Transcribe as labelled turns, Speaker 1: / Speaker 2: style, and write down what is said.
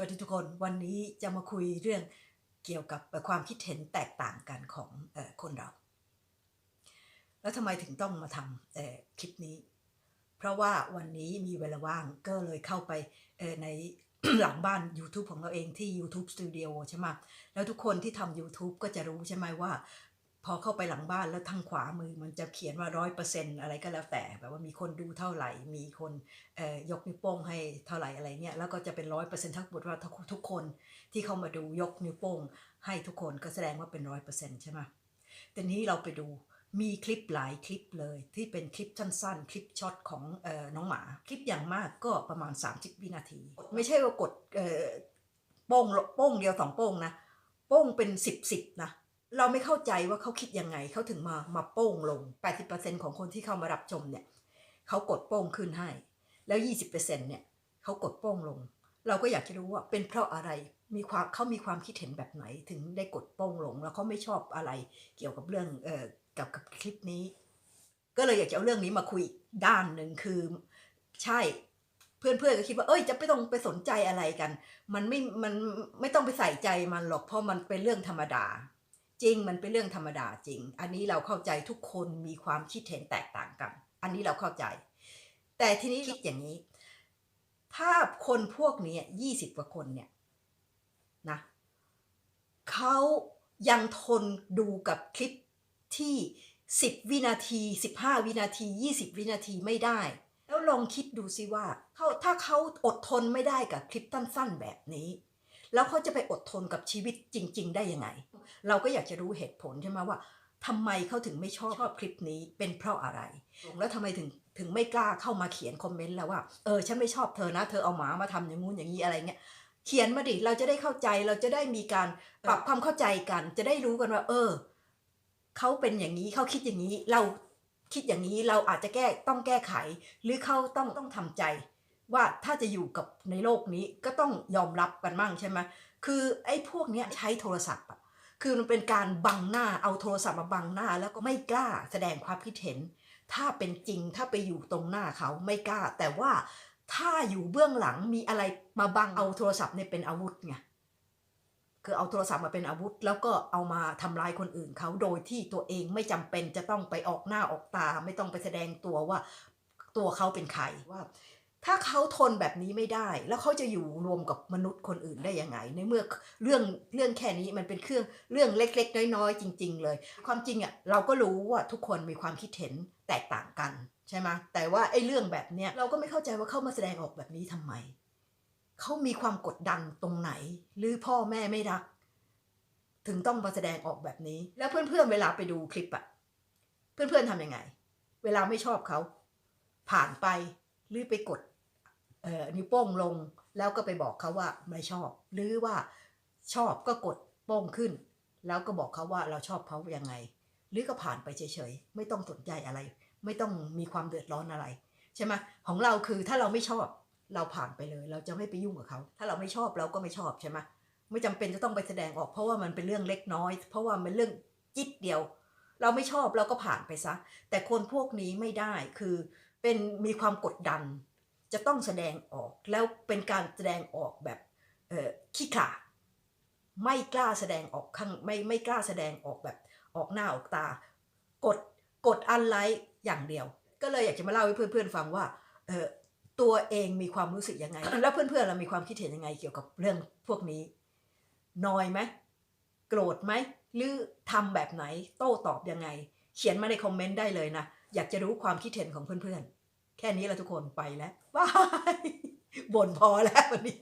Speaker 1: สวัสดีทุกคนวันนี้จะมาคุยเรื่องเกี่ยวกับความคิดเห็นแตกต่างกันของคนเรา แล้วทำไมถึงต้องมาทำคลิปนี้ เพราะว่าวันนี้มีเวลาว่างก็เลยเข้าไปในหลังบ้าน YouTube ของเราเองที่ YouTube Studio ใช่ไหมแล้วทุกคนที่ทำ YouTube ก็จะรู้ใช่ไหมว่า พอเข้าไปหลังบ้านแล้วทางขวามือมันจะเขียนว่าร้อยเปอร์เซ็นอะไรก็แล้วแต่แบบว่ามีคนดูเท่าไหร่ มีคนเอ่อยกนิ้วโป้งให้เท่าไหร่อะไรเนี่ยแล้วก็จะเป็นร้อยเปอร์เซ็นต์ทั้งหมดว่าทุกทุกคนที่เข้ามาดูยกนิ้วโป้งให้ทุกคนก็แสดงว่าเป็นร้อยเปอร์เซ็นต์ใช่ไหมแต่นี้เราไปดูมีคลิปหลายคลิปเลย ที่เป็นคลิปสั้นๆ คลิปช็อตของเออน้องหมา คลิปอย่างมากก็ประมาณ 30 วินาที ไม่ใช่ว่ากดเออโป้งโป้งเดียวสองโป้งนะ โป้งเป็นสิบสิบนะ เราไม่เข้าใจว่าเขาคิดยังไงเขาถึงมามาโป้งลง 80%ของคนที่เข้ามารับชมเนี่ยเขากดโป้งขึ้นให้ แล้ว 20%เนี่ยเขากดโป้งลง เราก็อยากจะรู้ว่าเป็นเพราะอะไรมีความเขามีความคิดเห็นแบบไหนถึงได้กดโป้งลง แล้วเขาไม่ชอบอะไรเกี่ยวกับเรื่องเอ่อกับกับคลิปนี้ ก็เลยอยากจะเอาเรื่องนี้มาคุยด้านหนึ่งคือใช่เพื่อนๆก็คิดว่าเอ้ยจะไม่ต้องไปสนใจอะไรกัน มันไม่มันไม่ต้องไปใส่ใจมันหรอกเพราะมันเป็นเรื่องธรรมดา จริงมันเป็นเรื่องธรรมดาจริง อันนี้เราเข้าใจทุกคนมีความคิดเห็นแตกต่างกัน อันนี้เราเข้าใจ แต่ทีนี้คิดอย่างนี้ ถ้าคนพวกนี้ยี่สิบกว่าคนเนี่ยนะเขายังทนดูกับคลิปที่สิบวินาทีสิบห้าวินาทียี่สิบวินาทีไม่ได้ แล้วลองคิดดูสิว่าเขาถ้าเขาอดทนไม่ได้กับคลิปสั้นๆแบบนี้ แล้วเขาจะไปอดทนกับชีวิตจริง ๆ ได้ยังไง เราก็อยากจะรู้เหตุผลใช่ไหมว่าทำไมเขาถึงไม่ชอบชอบคลิปนี้เป็นเพราะอะไร แล้วทำไมถึงถึงไม่กล้าเข้ามาเขียนคอมเมนต์แล้วว่าเออฉันไม่ชอบเธอนะ เธอเอาหมามาทำอย่างงู้นอย่างนี้อะไรเงี้ยเขียนมาดิเราจะได้เข้าใจเราจะได้มีการปรับความเข้าใจกัน จะได้รู้กันว่า เออเขาเป็นอย่างนี้เขาคิดอย่างนี้เราคิดอย่างนี้เราอาจจะแก้ต้องแก้ไข หรือเขาต้องต้องทำใจ ว่าถ้าจะอยู่กับในโลกนี้ก็ต้องยอมรับกันมั่งใช่ไหมคือไอ้พวกเนี้ยใช้โทรศัพท์อะคือมันเป็นการบังหน้าเอาโทรศัพท์มาบังหน้า แล้วก็ไม่กล้าแสดงความคิดเห็น ถ้าเป็นจริงถ้าไปอยู่ตรงหน้าเขาไม่กล้า แต่ว่าถ้าอยู่เบื้องหลังมีอะไรมาบังเอาโทรศัพท์เนี่ยเป็นอาวุธไงคือเอาโทรศัพท์มาเป็นอาวุธ แล้วก็เอามาทำลายคนอื่นเขาโดยที่ตัวเองไม่จำเป็นจะต้องไปออกหน้าออกตา ไม่ต้องไปแสดงตัวว่าตัวเขาเป็นใครว่า ถ้าเขาทนแบบนี้ไม่ได้ แล้วเขาจะอยู่รวมกับมนุษย์คนอื่นได้ยังไง ในเมื่อเรื่องเรื่องแค่นี้มันเป็นเครื่องเรื่องเล็ก ๆ น้อยๆจริง ๆ เลย ความจริงอะเราก็รู้ว่าทุกคนมีความคิดเห็นแตกต่างกันใช่ไหมแต่ว่าไอ้เรื่องแบบเนี้ยเราก็ไม่เข้าใจว่าเขามาแสดงออกแบบนี้ทำไมเขามีความกดดันตรงไหน หรือพ่อแม่ไม่รัก ถึงต้องมาแสดงออกแบบนี้ แล้วเพื่อนๆเวลาไปดูคลิปอะเพื่อนๆทำยังไง เวลาไม่ชอบเขาผ่านไปหรือไปกด นิ้วโป้งลงแล้วก็ไปบอกเขาว่าไม่ชอบ หรือว่าชอบก็กดโป้งขึ้น แล้วก็บอกเขาว่าเราชอบเขายังไง หรือก็ผ่านไปเฉยๆไม่ต้องสนใจอะไร ไม่ต้องมีความเดือดร้อนอะไรใช่ไหมของเราคือถ้าเราไม่ชอบเราผ่านไปเลย เราจะไม่ไปยุ่งกับเขา ถ้าเราไม่ชอบเราก็ไม่ชอบใช่ไหมไม่จำเป็นจะต้องไปแสดงออกเพราะว่ามันเป็นเรื่องเล็กน้อย เพราะว่ามันเรื่องจิตเดียว เราไม่ชอบเราก็ผ่านไปซะ แต่คนพวกนี้ไม่ได้คือเป็นมีความกดดัน จะต้องแสดงออกแล้วเป็นการแสดงออกแบบขี้ขาดไม่กล้าแสดงออกข้างไม่ไม่กล้าแสดงออกแบบออกหน้าออกตา กดกดอันไลค์อย่างเดียว ก็เลยอยากจะมาเล่าให้เพื่อนๆฟังว่าเออตัวเองมีความรู้สึกยังไง แล้วเพื่อนๆเรามีความคิดเห็นยังไงเกี่ยวกับเรื่องพวกนี้นอยไหมโกรธไหมหรือทำแบบไหนโต้ตอบยังไง เขียนมาในคอมเมนต์ได้เลยนะ อยากจะรู้ความคิดเห็นของเพื่อนๆ แค่นี้ละทุกคนไปแล้วบายบ่นพอแล้ววันนี้